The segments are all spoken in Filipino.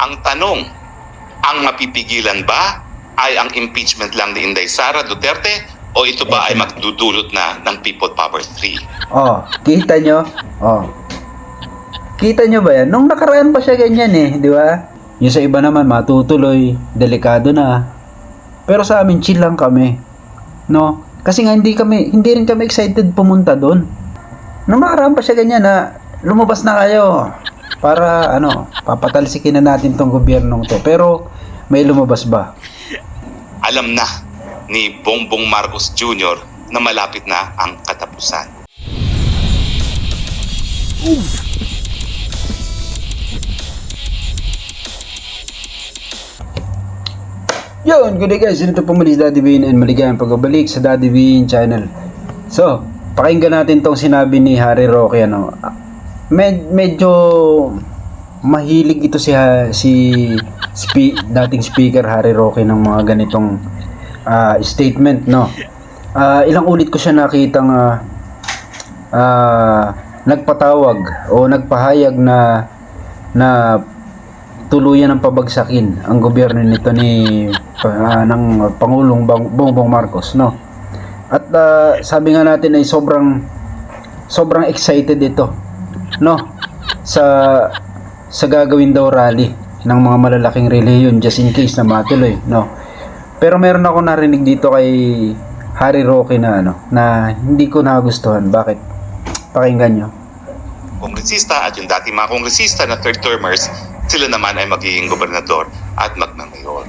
Ang tanong, ang mapipigilan ba ay ang impeachment lang ni Inday Sara Duterte o ito ba ay magdudulot na ng People Power 3? Oh, kita nyo? Oh. Kita nyo ba yan? Nung nakaraan pa siya ganyan eh, di ba? Yung sa iba naman, matutuloy, delikado na. Pero sa amin, chill lang kami. No? Kasi nga hindi kami, hindi rin kami excited pumunta doon. Nung nakaraan pa siya ganyan na, lumabas na kayo. Para ano, papatalsikin na natin tong gobyernong to. Pero, may lumabas ba? Alam na ni Bongbong Marcos Jr. na malapit na ang katapusan. Yun, good day guys. Ito po muli si Daddy Bean and maligayang pagbabalik sa Daddy Bean channel. So, pakinggan natin tong sinabi ni Harry Roque ano. Med medyo mahilig ito si si spe- dating speaker Harry Roque ng mga ganitong ah, statement no. Ah, ilang ulit ko siya nakitang ah, ah, nagpatawag o nagpahayag na na tuluyan ng pabagsakin ang gobyerno nito ni ah, ng Pangulong Bongbong Marcos no at ah, sabi nga natin ay sobrang sobrang excited ito no? Sa sa gagawin daw rally ng mga malalaking reliyon just in case na matuloy no? Pero meron ako narinig dito kay Harry Roque na ano na hindi ko nagustuhan. Bakit? Pakinggan nyo. Kongresista at yung dating mga kongresista na third termers, sila naman ay magiging gobernador at magmamayor.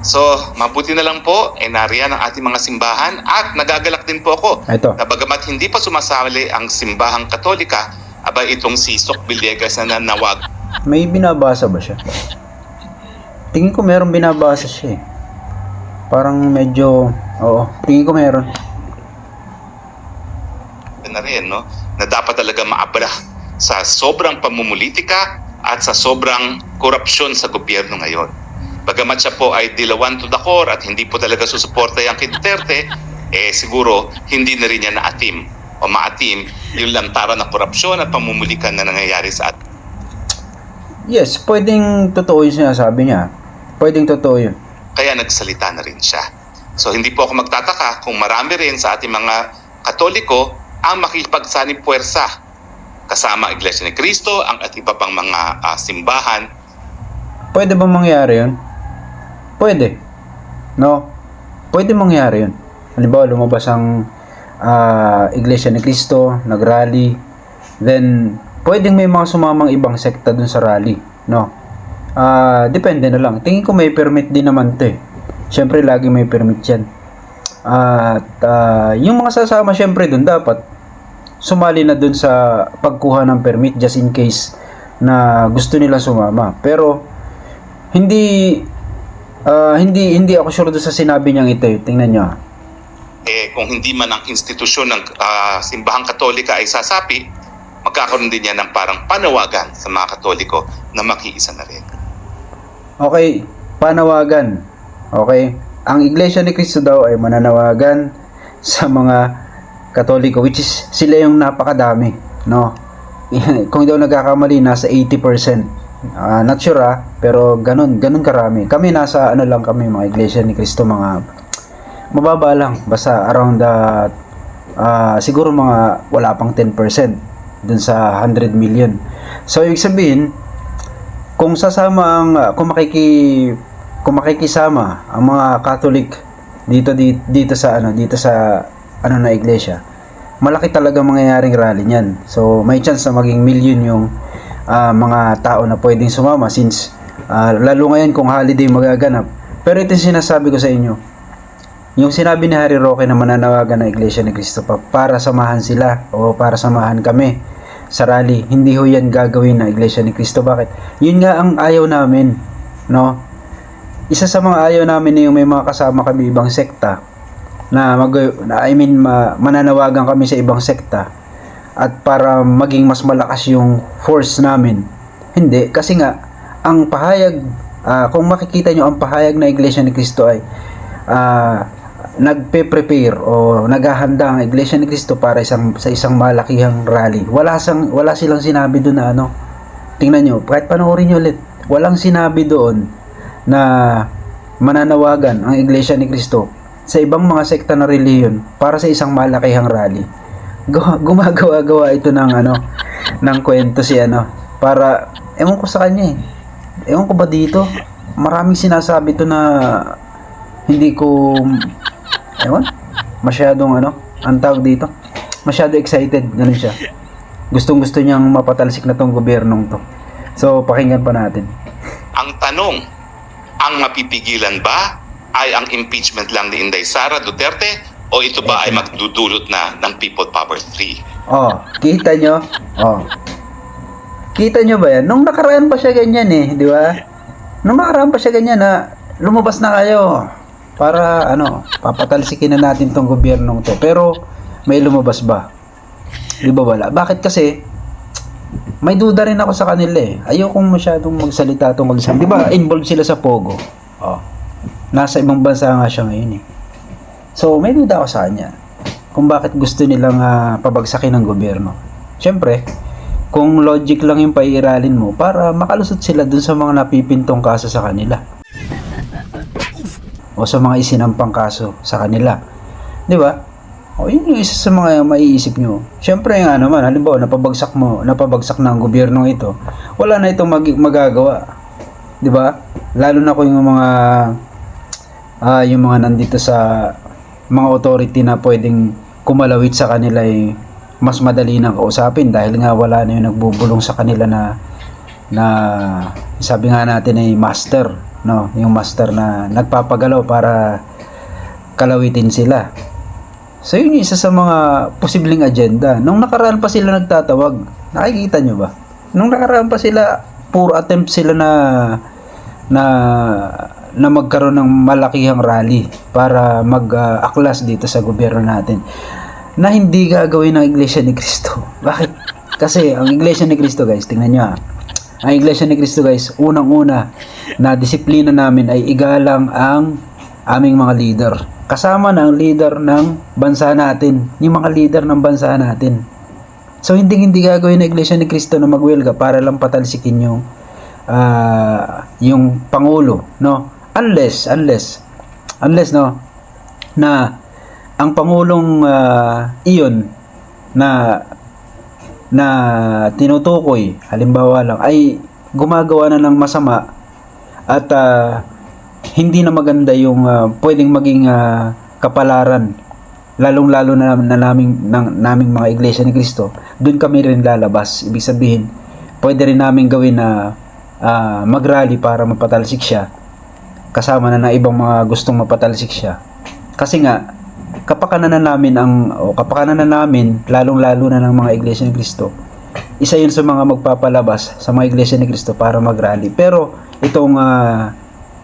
So, mabuti na lang po, eh nariyan ang ating mga simbahan at nagagalak din po ako. Ito. Na bagamat hindi pa sumasali ang simbahang katolika, abay itong si Sok Villegas na nanawag May binabasa ba siya? Tingin ko meron binabasa siya eh. Parang medyo, oo, tingin ko meron. na rin, no? na dapat talaga maabra sa sobrang pamumulitika at sa sobrang korupsyon sa gobyerno ngayon. Bagamat siya po ay dilawan to the core at hindi po talaga susuporta yung Duterte, eh siguro hindi na rin niya naatim o maatim yung lantaran ng korupsyon at pamumulikan na nangyayari sa atin. Yes, pwedeng totoo yung sinasabi niya. Pwedeng totoo yun. Kaya nagsalita na rin siya. So hindi po ako magtataka kung marami rin sa ating mga katoliko ang makipagsanib puwersa kasama ang Iglesia ni Cristo, ang at iba pang mga ah, simbahan Pwede ba mangyari yun? Pwede. No? Pwede mangyari yun. Halimbawa, lumabas ang ah, Iglesia ni Cristo, nagrally, then pwedeng may mga sumamang ibang sekta dun sa rally. No? Ah, depende na lang. Tingin ko may permit din naman to eh. Siyempre, lagi may permit yan. At ah, yung mga sasama syempre dun dapat sumali na dun sa pagkuha ng permit just in case na gusto nila sumama. Pero hindi ah, hindi hindi ako sure doon sa sinabi niyang ito. eh. Tingnan niyo. Eh, kung hindi man ang institusyon ng ah, simbahang katolika ay sasapi, magkakaroon din yan ng parang panawagan sa mga katoliko na makiisa na rin. Okay, panawagan. Okay? Ang Iglesia ni Cristo daw ay mananawagan sa mga Katoliko which is sila yung napakadami, no? Kung daw nagkakamali nasa 80%. Ah, not sure ah, pero ganun, ganun karami. Kami nasa ano lang kami mga Iglesia ni Cristo mga mababa lang. Basta around the ah, siguro mga wala pang 10% dun sa 100 million. So ibig sabihin kung sasama ang kung makiki kung makikisama ang mga Catholic dito dito, dito sa ano dito sa ano na iglesia malaki talaga mangyayaring rally niyan. So may chance na maging million yung ah, mga tao na pwedeng sumama since ah, lalo ngayon kung holiday magaganap. Pero ito sinasabi ko sa inyo yung sinabi ni Harry Roque na mananawagan ng Iglesia ni Cristo pa para samahan sila o para samahan kami sa rally. Hindi ho yan gagawin ng Iglesia ni Cristo. Bakit? Yun nga ang ayaw namin. No? Isa sa mga ayaw namin na yung may mga kasama kami ibang sekta na mag na, I mean ma, mananawagan kami sa ibang sekta at para maging mas malakas yung force namin. Hindi kasi nga ang pahayag ah, kung makikita nyo ang pahayag na Iglesia ni Cristo ay ah, nagpe-prepare o naghahanda ang Iglesia ni Cristo para isang sa isang malakihang rally. Wala sang wala silang sinabi doon na ano. Tingnan nyo, kahit panoorin nyo ulit. walang sinabi doon na mananawagan ang Iglesia ni Cristo sa ibang mga sekta na reliyon para sa isang malakihang rally. Gu- Gumagawa-gawa ito ng ano, ng kwento si ano, para, ewan ko sa kanya eh. Ewan ko ba dito? Maraming sinasabi to na hindi ko, ewan, masyadong ano, ang tawag dito, masyado excited, ganun siya. Gustong gusto niyang mapatalsik na tong gobyernong to. So, pakinggan pa natin. Ang tanong, ang mapipigilan ba ay ang impeachment lang ni Inday Sara Duterte o ito ba ay magdudulot na ng People Power 3? Oh, kita nyo? Oh. Kita nyo ba yan? Nung nakaraan pa siya ganyan eh, di ba? Nung nakaraan pa siya ganyan na lumabas na kayo para ano, papatalsikin na natin tong gobyernong to. Pero may lumabas ba? Di ba wala? Bakit kasi may duda rin ako sa kanila eh. Ayokong masyadong magsalita tungkol sa... Di ba involved sila sa Pogo? Oh. Nasa ibang bansa nga siya ngayon eh. So, may duda ako sa kanya kung bakit gusto nilang ah, pabagsakin ng gobyerno. Siyempre, kung logic lang yung paiiralin mo para makalusot sila dun sa mga napipintong kaso sa kanila. O sa mga isinampang kaso sa kanila. Di ba? O yun yung isa sa mga maiisip nyo. Siyempre nga naman, halimbawa, napabagsak mo, napabagsak na ang gobyerno ito, wala na itong mag- magagawa. Di ba? Lalo na kung yung mga ah yung mga nandito sa mga authority na pwedeng kumalawit sa kanila ay mas madali nang kausapin dahil nga wala na yung nagbubulong sa kanila na na sabi nga natin ay master no yung master na nagpapagalaw para kalawitin sila so yun yung isa sa mga posibleng agenda nung nakaraan pa sila nagtatawag nakikita nyo ba nung nakaraan pa sila puro attempt sila na na na magkaroon ng malakihang rally para mag-aklas dito sa gobyerno natin na hindi gagawin ng Iglesia ni Cristo. Bakit? Kasi ang Iglesia ni Cristo guys, tingnan nyo ha. Ang Iglesia ni Cristo guys, unang-una na disiplina namin ay igalang ang aming mga leader. Kasama ang leader ng bansa natin, yung mga leader ng bansa natin. So hindi hindi gagawin ng Iglesia ni Cristo na magwelga para lang patalsikin yung ah, yung pangulo, no? Unless, unless, unless, no, na ang pangulong ah, iyon na na tinutukoy, halimbawa lang, ay gumagawa na ng masama at ah, hindi na maganda yung ah, pwedeng maging ah, kapalaran lalong-lalo na, na naming, ng, naming mga iglesia ni Kristo, doon kami rin lalabas. Ibig sabihin, pwede rin namin gawin na ah, mag-rally para mapatalsik siya. Kasama na ng ibang mga gustong mapatalsik siya. Kasi nga, kapakanan na namin ang, o kapakanan na namin, lalong-lalo na ng mga iglesia ni Kristo, isa yun sa mga magpapalabas sa mga iglesia ni Kristo para mag-rally. Pero, itong, ah,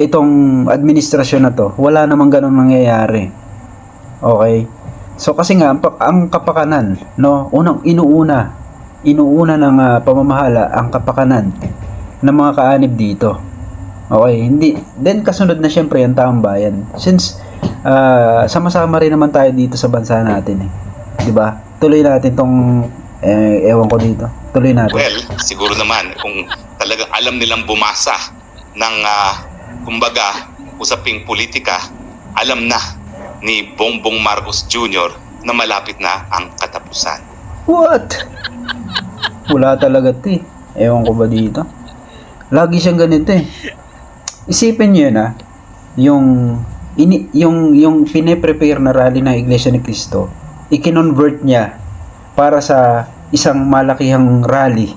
itong administrasyon na to, wala namang ganun nangyayari. Okay? So kasi nga ang, ang kapakanan, no, unang inuuna, inuuna ng ah, pamamahala ang kapakanan ng mga kaanib dito. Okay, hindi then kasunod na syempre ang taong bayan. Since ah, sama-sama rin naman tayo dito sa bansa natin eh. 'Di ba? Tuloy natin tong eh, ewan ko dito. Tuloy natin. Well, siguro naman kung talagang alam nilang bumasa ng ah, kumbaga usaping politika, alam na ni Bongbong Marcos Jr. na malapit na ang katapusan. What? Wala talaga 'to eh. Ewan ko ba dito. Lagi siyang ganito eh. Isipin niyo ah. Yung, ini, yung, yung pine-prepare na rally ng Iglesia ni Cristo, ikinonvert niya para sa isang malakihang rally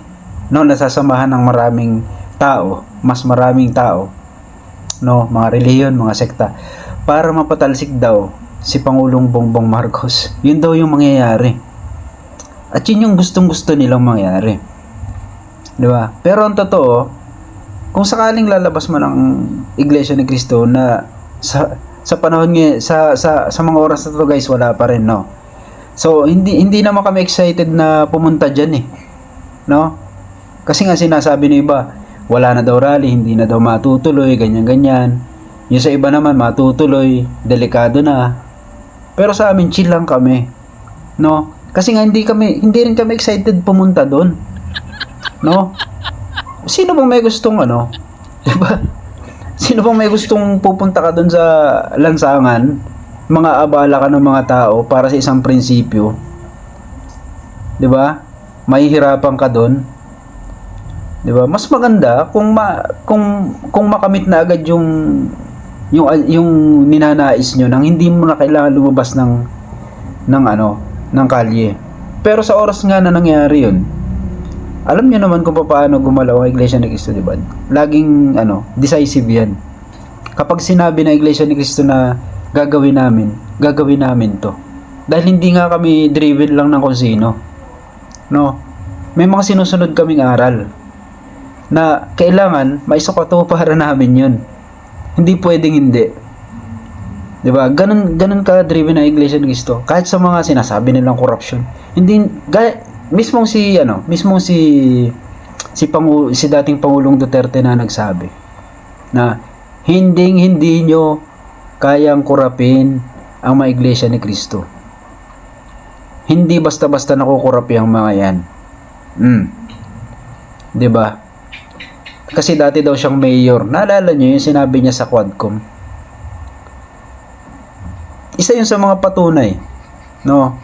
no nasasamahan ng maraming tao, mas maraming tao, no, mga reliyon, mga sekta, para mapatalsik daw si Pangulong Bongbong Marcos. Yun daw yung mangyayari. At yun yung gustong-gusto nilang mangyari. Di ba? Pero ang totoo, kung sakaling lalabas man ang Iglesia ni Cristo na sa sa panahon ngayon, sa, sa, sa mga oras na to guys, wala pa rin, no? So, hindi, hindi naman kami excited na pumunta dyan, eh. No? Kasi nga sinasabi ng iba, wala na daw rally, hindi na daw matutuloy, ganyan-ganyan. Yung sa iba naman, matutuloy, delikado na. Pero sa amin, chill lang kami. No? Kasi nga hindi kami, hindi rin kami excited pumunta doon. No? Sino bang may gustong ano, Diba? Sino bang may gustong pupunta ka doon sa lansangan, mga abala ka ng mga tao para sa isang prinsipyo? 'Di ba? Mahihirapan ka doon. 'Di ba? Mas maganda kung ma, kung kung makamit na agad yung yung yung ninanais nyo nang hindi mo na kailangan lumabas ng ng ano, ng kalye. Pero sa oras nga na nangyari 'yun, alam niyo naman kung paano gumalaw ang Iglesia ni Cristo, di ba? Laging, ano, decisive yan. Kapag sinabi na Iglesia ni Cristo na gagawin namin, gagawin namin to. Dahil hindi nga kami driven lang ng kung sino. No? May mga sinusunod kaming aral na kailangan maisukato para namin yun. Hindi pwedeng hindi. 'Di ba? Ganun ganun ka driven ang Iglesia ni Cristo. Kahit sa mga sinasabi nilang corruption. Hindi gaya, mismong si ano, mismong si si Pangu, si dating Pangulong Duterte na nagsabi na hindi hindi nyo kayang kurapin ang mga iglesia ni Kristo. Hindi basta-basta nakukurapi ang mga yan. Mm. 'Di ba? Kasi dati daw siyang mayor. Naalala niyo yung sinabi niya sa Quadcom? Isa yun sa mga patunay, no?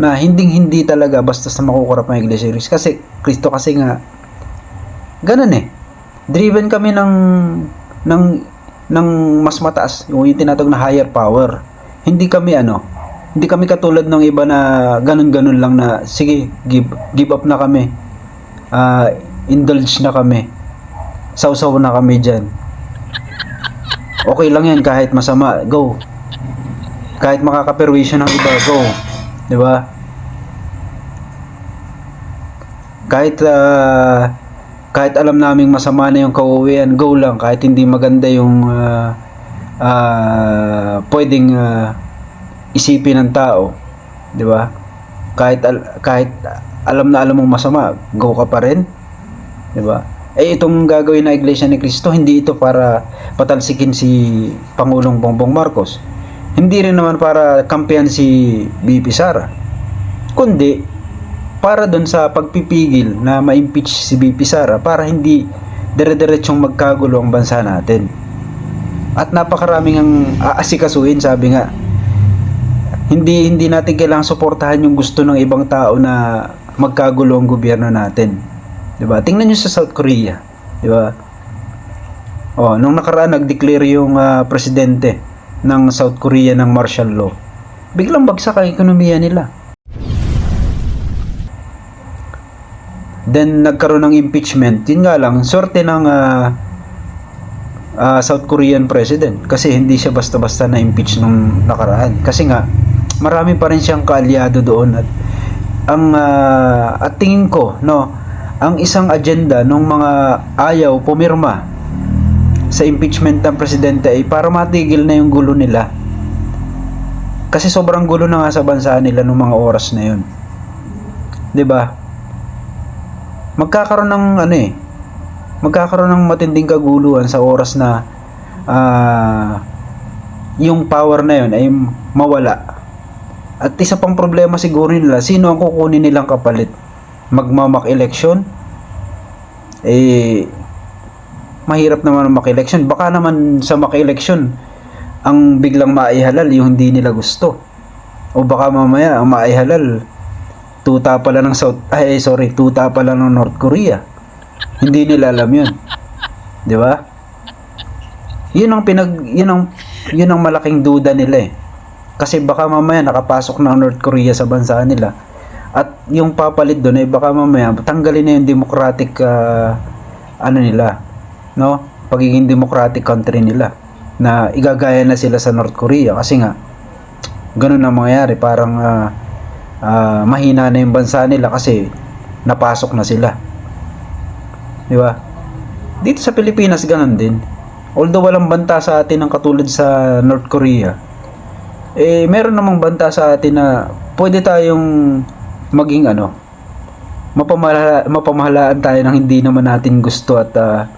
Na hindi hindi talaga basta sa makukurap ng Iglesia. Kasi Kristo kasi nga ganun eh. Driven kami ng ng ng mas mataas, yung tinatawag na higher power. Hindi kami ano, hindi kami katulad ng iba na ganun-ganun lang na sige, give give up na kami. Ah, indulge na kami. Sausaw na kami diyan. Okay lang yan kahit masama, go. Kahit makakaperwisyo ng iba, go. 'Di ba? Kahit ah, kahit alam naming masama na yung kauwian, go lang. Kahit hindi maganda yung ah, ah, pwedeng ah, isipin ng tao, 'di ba? Kahit al- kahit alam na alam mong masama, go ka pa rin, 'di ba? Eh itong gagawin na Iglesia ni Cristo, hindi ito para patalsikin si Pangulong Bongbong Marcos. Hindi rin naman para kampiyan si BP Sara. Kundi para doon sa pagpipigil na ma-impeach si BP Sara para hindi dire-diretsong magkagulo ang bansa natin. At napakaraming ang aasikasuhin, sabi nga. Hindi hindi natin kailangang suportahan yung gusto ng ibang tao na magkagulo ang gobyerno natin. 'Di ba? Tingnan niyo sa South Korea, 'di ba? Oh, nung nakaraan nag-declare yung ah, presidente ng South Korea ng martial law. Biglang bagsak ang ekonomiya nila. Then nagkaroon ng impeachment. Yun nga lang, sorte ng ah, ah, South Korean president kasi hindi siya basta-basta na impeach nung nakaraan. Kasi nga marami pa rin siyang kaalyado doon at ang ah, at tingin ko no ang isang agenda ng mga ayaw pumirma sa impeachment ng presidente ay para matigil na yung gulo nila. Kasi sobrang gulo na nga sa bansa nila nung mga oras na yun. 'Di ba? Magkakaroon ng ano eh, magkakaroon ng matinding kaguluhan sa oras na ah, yung power na yun ay mawala. At isa pang problema siguro nila, sino ang kukunin nilang kapalit? Magmamak election? Eh, mahirap naman ang maki-election. Baka naman sa maki-election, ang biglang maihalal yung hindi nila gusto. O baka mamaya ang maihalal, tuta pala ng South, ay sorry, tuta pala ng North Korea. Hindi nila alam yun. Di ba? Yun ang pinag, yun ang, yun ang malaking duda nila eh. Kasi baka mamaya nakapasok ng North Korea sa bansa nila. At yung papalit doon ay baka mamaya tanggalin na yung democratic ah, ano nila, no? Pagiging democratic country nila na igagaya na sila sa North Korea kasi nga ganun ang mangyayari parang ah, ah, mahina na yung bansa nila kasi napasok na sila. Di ba? Dito sa Pilipinas ganun din. Although walang banta sa atin ng katulad sa North Korea, eh meron namang banta sa atin na pwede tayong maging ano, mapamahala, mapamahalaan tayo ng hindi naman natin gusto at ah,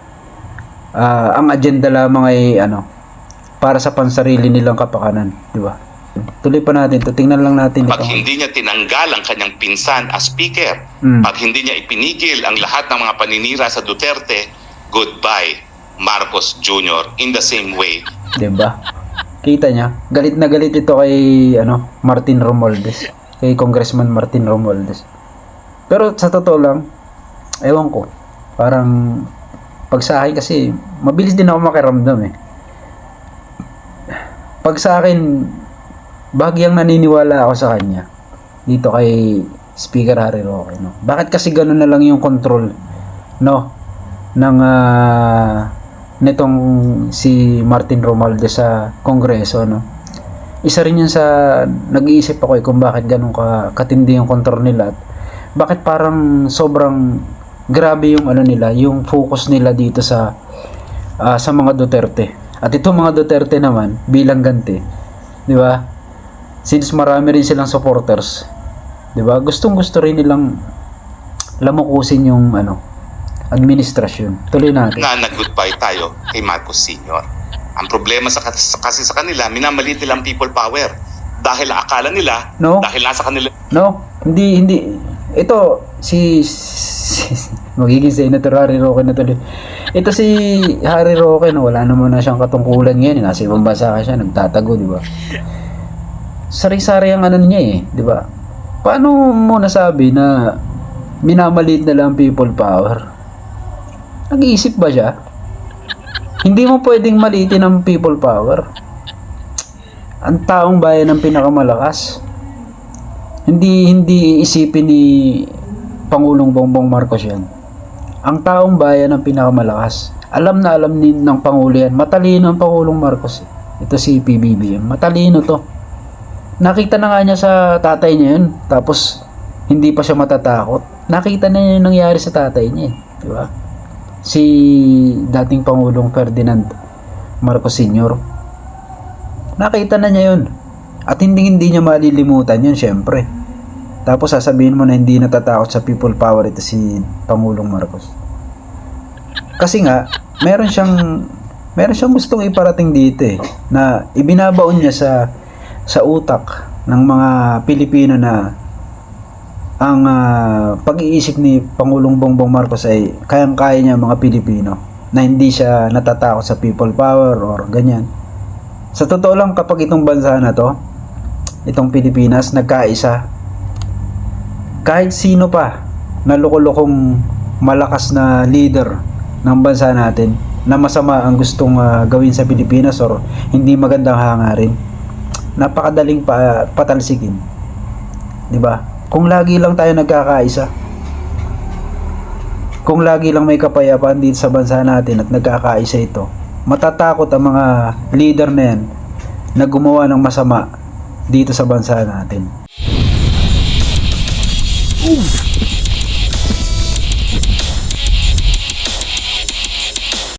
ah, ang agenda lamang ay ano, para sa pansarili nilang kapakanan, di ba? Tuloy pa natin, to tingnan lang natin Pag ito. hindi niya tinanggal ang kanyang pinsan as speaker, Mm. pag hindi niya ipinigil ang lahat ng mga paninira sa Duterte, goodbye. Marcos Jr. in the same way 'Di ba? Kita niya, galit na galit ito kay ano, Martin Romualdez, kay Congressman Martin Romualdez. Pero sa totoo lang, ewan ko, parang pag sa akin kasi mabilis din ako makiramdam eh. Pag sa akin, bagyang naniniwala ako sa kanya dito kay Speaker Harry Roque, no? Bakit kasi ganun na lang yung control, no? ng ah, nitong si Martin Romualdez sa Kongreso no isa rin yun sa nag-iisip ako eh kung bakit ganun ka katindi yung control nila at bakit parang sobrang grabe yung ano nila yung focus nila dito sa ah, sa mga Duterte at itong mga Duterte naman bilang ganti di ba since marami rin silang supporters di ba gustong gusto rin nilang lamukusin yung ano administrasyon tuloy natin na nag-goodbye tayo kay Marcos Sr. Ang problema sa, kasi sa kanila, minamalit nilang people power. Dahil akala nila, No. dahil nasa kanila No, hindi, hindi. Ito, si magiging Senator Harry Roque na tuloy. Ito si Harry Roque, no, wala naman na siyang katungkulan ngayon. Nasa ibang bansa ka siya, nagtatago, di ba? Sari-sari ang ano niya eh, di ba? Paano mo nasabi na minamaliit na lang people power? Nag-iisip ba siya? Hindi mo pwedeng maliitin ang people power. Ang taong bayan ang pinakamalakas hindi hindi iisipin ni Pangulong Bongbong Marcos yan. Ang taong bayan ang pinakamalakas. Alam na alam ni ng Pangulo yan. Matalino ang Pangulong Marcos. eh. Ito si PBBM. Matalino to. Nakita na nga niya sa tatay niya yun. Tapos, hindi pa siya matatakot. Nakita na niya yung nangyari sa tatay niya. eh. Di ba? Si dating Pangulong Ferdinand Marcos Sr. Nakita na niya yun. At hindi hindi niya malilimutan yun, syempre. Tapos sasabihin mo na hindi natatakot sa people power ito si Pangulong Marcos. Kasi nga, meron siyang meron siyang gustong iparating dito eh, na ibinabaon niya sa sa utak ng mga Pilipino na ang ah, pag-iisip ni Pangulong Bongbong Marcos ay kayang-kaya niya mga Pilipino na hindi siya natatakot sa people power or ganyan. Sa totoo lang kapag itong bansa na to, itong Pilipinas nagkaisa kahit sino pa na loko-lokong malakas na leader ng bansa natin na masama ang gustong ah, gawin sa Pilipinas or hindi magandang hangarin napakadaling pa, patalsikin 'di ba kung lagi lang tayo nagkakaisa kung lagi lang may kapayapaan dito sa bansa natin at nagkakaisa ito matatakot ang mga leader na yan na gumawa ng masama dito sa bansa natin. Oof.